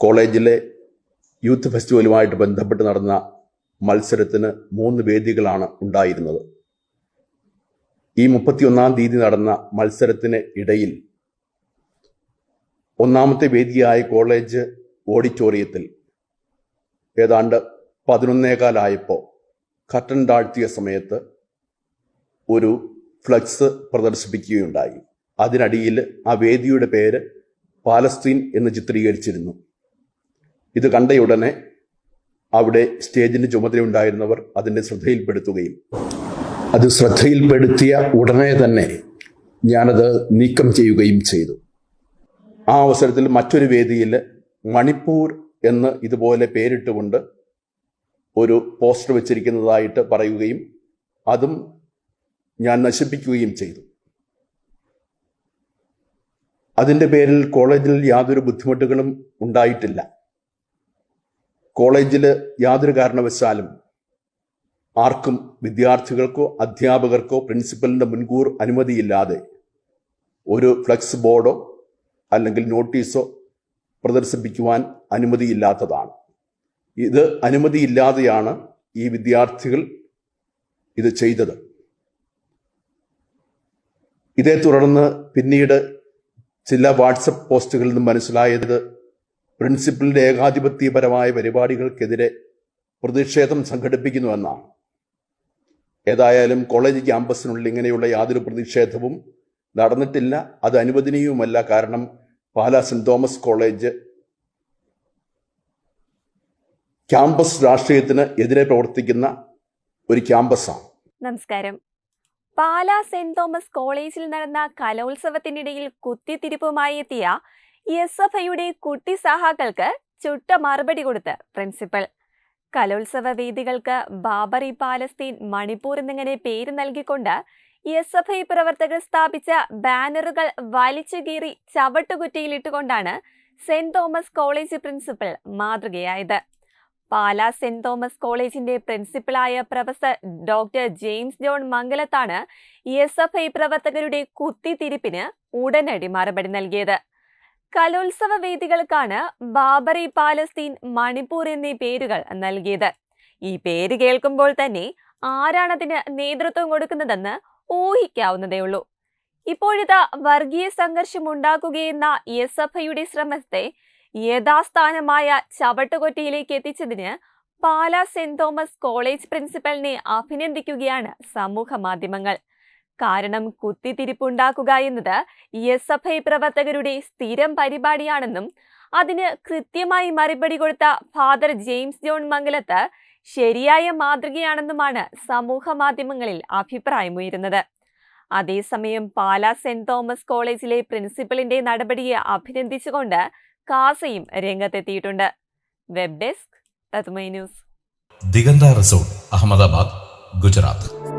കോളേജിലെ യൂത്ത് ഫെസ്റ്റിവലുമായിട്ട് ബന്ധപ്പെട്ട് നടന്ന മത്സരത്തിന് മൂന്ന് വേദികളാണ് ഉണ്ടായിരുന്നത്. ഈ മുപ്പത്തിയൊന്നാം തീയതി നടന്ന മത്സരത്തിന് ഇടയിൽ ഒന്നാമത്തെ വേദിയായ കോളേജ് ഓഡിറ്റോറിയത്തിൽ ഏതാണ്ട് പതിനൊന്നേകാലായപ്പോൾ കട്ടൻ താഴ്ത്തിയ സമയത്ത് ഒരു ഫ്ലക്സ് പ്രദർശിപ്പിക്കുകയുണ്ടായി. അതിനടിയിൽ ആ വേദിയുടെ പേര് പാലസ്തീൻ എന്ന് ചിത്രീകരിച്ചിരുന്നു. ഇത് കണ്ടയുടനെ അവിടെ സ്റ്റേജിന് ചുമതലയുണ്ടായിരുന്നവർ അതിന്റെ ശ്രദ്ധയിൽപ്പെടുത്തുകയും അത് ശ്രദ്ധയിൽപ്പെടുത്തിയ ഉടനെ തന്നെ ഞാനത് നീക്കം ചെയ്യുകയും ചെയ്തു. ആ അവസരത്തിൽ മറ്റൊരു വേദിയിൽ മണിപ്പൂർ എന്ന് ഇതുപോലെ പേരിട്ടുകൊണ്ട് ഒരു പോസ്റ്റർ വെച്ചിരിക്കുന്നതായിട്ട് പറയുകയും അതും ഞാൻ നശിപ്പിക്കുകയും ചെയ്തു. അതിന്റെ പേരിൽ കോളേജിൽ യാതൊരു ബുദ്ധിമുട്ടുകളും ഉണ്ടായിട്ടില്ല. കോളേജിൽ യാതൊരു കാരണവശാലും ആർക്കും വിദ്യാർത്ഥികൾക്കോ അധ്യാപകർക്കോ പ്രിൻസിപ്പലിന്റെ മുൻകൂർ അനുമതിയില്ലാതെ ഒരു ഫ്ലക്സ് ബോർഡോ അല്ലെങ്കിൽ നോട്ടീസോ പ്രദർശിപ്പിക്കുവാൻ അനുമതിയില്ലാത്തതാണ്. ഇത് അനുമതിയില്ലാതെയാണ് ഈ വിദ്യാർത്ഥികൾ ഇത് ചെയ്തത്. ഇതേ തുടർന്ന് പിന്നീട് ചില വാട്സപ്പ് പോസ്റ്റുകളിൽ നിന്നും മനസ്സിലായത് പ്രിൻസിപ്പലിന്റെ ഏകാധിപത്യപരമായ പരിപാടികൾക്കെതിരെ പ്രതിഷേധം സംഘടിപ്പിക്കുന്നുവെന്നാണ് ഏതായാലും കോളേജ് ക്യാമ്പസിനുള്ളിൽ ഇങ്ങനെയുള്ള യാതൊരു പ്രതിഷേധവും നടന്നിട്ടില്ല. അത് അനുവദനീയവുമല്ല കാരണം Pala saint Thomas college campus രാഷ്ട്രീയത്തിന് എതിരെ പ്രവർത്തിക്കുന്ന ഒരു ക്യാമ്പസാണ് നമസ്കാരം. പാലാ സെന്റ് തോമസ് കോളേജിൽ നടന്ന കലോത്സവത്തിനിടയിൽ കുത്തിത്തിരിപ്പുമായി എത്തിയ എസ് എഫ് ഐയുടെ കുട്ടി സഹാക്കൾക്ക് ചുട്ട മറുപടി കൊടുത്ത് പ്രിൻസിപ്പൽ. കലോത്സവ വേദികൾക്ക് ബാബറി പാലസ്തീൻ മണിപ്പൂർ എന്നിങ്ങനെ പേര് നൽകിക്കൊണ്ട് എസ് എഫ് ഐ പ്രവർത്തകർ സ്ഥാപിച്ച ബാനറുകൾ വലിച്ചു കീറി ചവട്ടുകുറ്റിയിലിട്ടുകൊണ്ടാണ് സെന്റ് തോമസ് കോളേജ് പ്രിൻസിപ്പൽ മാതൃകയായത്. പാലാ സെന്റ് തോമസ് കോളേജിന്റെ പ്രിൻസിപ്പലായ പ്രൊഫസർ ഡോക്ടർ ജെയിംസ് ജോൺ മംഗലത്താണ് എസ് എഫ് ഐ പ്രവർത്തകരുടെ കുത്തിത്തിരിപ്പിന് ഉടനടി മറുപടി നൽകിയത്. കലോത്സവ വേദികൾക്കാണ് ബാബറി പാലസ്തീൻ മണിപ്പൂർ എന്നീ പേരുകൾ നൽകിയത്. ഈ പേര് കേൾക്കുമ്പോൾ തന്നെ ആരാണതിന് നേതൃത്വം കൊടുക്കുന്നതെന്ന് ഊഹിക്കാവുന്നതേയുള്ളൂ ഇപ്പോഴിതാ വർഗീയ സംഘർഷം ഉണ്ടാക്കുകയെന്ന എസ് എഫ് ശ്രമത്തെ യഥാസ്ഥാനമായ ചവട്ടുകൊറ്റയിലേക്ക് എത്തിച്ചതിന് പാലാ സെന്റ് തോമസ് കോളേജ് പ്രിൻസിപ്പലിനെ അഭിനന്ദിക്കുകയാണ് സമൂഹ മാധ്യമങ്ങൾ കാരണം കുത്തിത്തിരിപ്പുണ്ടാക്കുക എന്നത് എസ് എഫ് ഐ പ്രവർത്തകരുടെ സ്ഥിരം പരിപാടിയാണെന്നും അതിന് കൃത്യമായി മറുപടി കൊടുത്ത ഫാദർ ജെയിംസ് ജോൺ മംഗലത്ത് ശരിയായ മാതൃകയാണെന്നുമാണ് സമൂഹ മാധ്യമങ്ങളിൽ അഭിപ്രായമുയരുന്നത്. അതേസമയം പാലാ സെന്റ് തോമസ് കോളേജിലെ പ്രിൻസിപ്പലിന്റെ നടപടിയെ അഭിനന്ദിച്ചുകൊണ്ട് കാസയും രംഗത്തെത്തിയിട്ടുണ്ട്. Web desk news. Digantha resort Ahmedabad Gujarat.